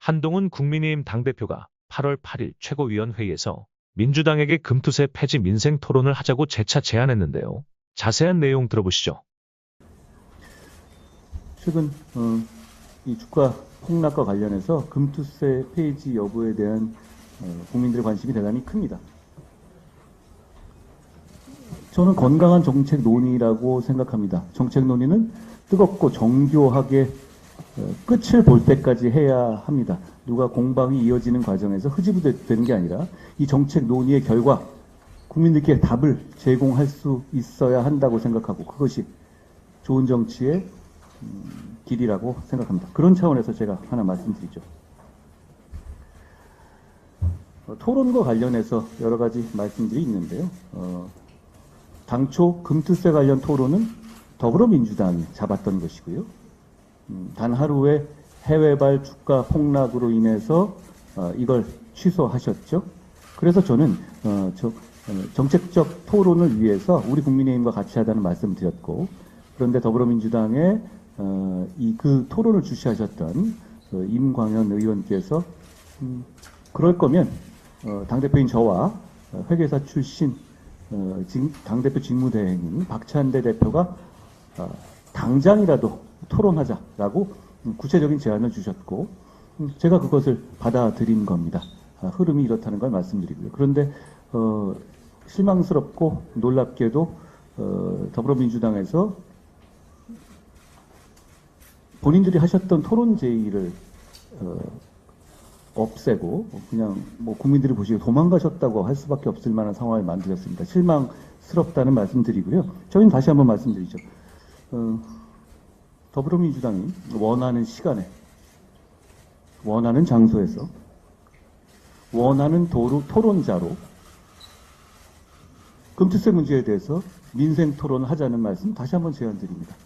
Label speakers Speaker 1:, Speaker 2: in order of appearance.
Speaker 1: 한동훈 국민의힘 당대표가 8월 8일 최고위원회의에서 민주당에게 금투세 폐지 민생 토론을 하자고 재차 제안했는데요. 자세한 내용 들어보시죠.
Speaker 2: 최근 어, 이 주가 폭락과 관련해서 금투세 폐지 여부에 대한 어, 국민들의 관심이 대단히 큽니다. 저는 건강한 정책 논의라고 생각합니다. 정책 논의는 뜨겁고 정교하게 어, 끝을 볼 때까지 해야 합니다. 누가 공방이 이어지는 과정에서 흐지부되는 게 아니라 이 정책 논의의 결과 국민들께 답을 제공할 수 있어야 한다고 생각하고 그것이 좋은 정치의 길이라고 생각합니다. 그런 차원에서 제가 하나 말씀드리죠. 어, 토론과 관련해서 여러 가지 말씀들이 있는데요. 어, 당초 금투세 관련 토론은 더불어민주당이 잡았던 것이고요. 음, 단 하루의 해외발 주가 폭락으로 인해서 어, 이걸 취소하셨죠. 그래서 저는 어, 저, 어, 정책적 토론을 위해서 우리 국민의힘과 같이 하자는 말씀을 드렸고 그런데 더불어민주당의 어, 이그 토론을 주시하셨던 그 임광현 의원께서 음, 그럴 거면 어, 당대표인 저와 어, 회계사 출신 당대표 직무대행인 박찬대 대표가 어, 당장이라도 토론하자라고 음, 구체적인 제안을 주셨고 음, 제가 그것을 받아들인 겁니다. 아, 흐름이 이렇다는 걸 말씀드리고요. 그런데 어, 실망스럽고 놀랍게도 어, 더불어민주당에서 본인들이 하셨던 토론 제의를 어, 없애고 그냥 뭐 국민들이 보시기에 도망가셨다고 할 수밖에 없을 만한 상황을 만들었습니다. 실망스럽다는 말씀드리고요. 저희는 다시 한번 말씀드리죠. 어, 더불어민주당이 원하는 시간에 원하는 장소에서 원하는 도로, 토론자로 금투세 문제에 대해서 민생 토론을 하자는 말씀 다시 한번 제안드립니다.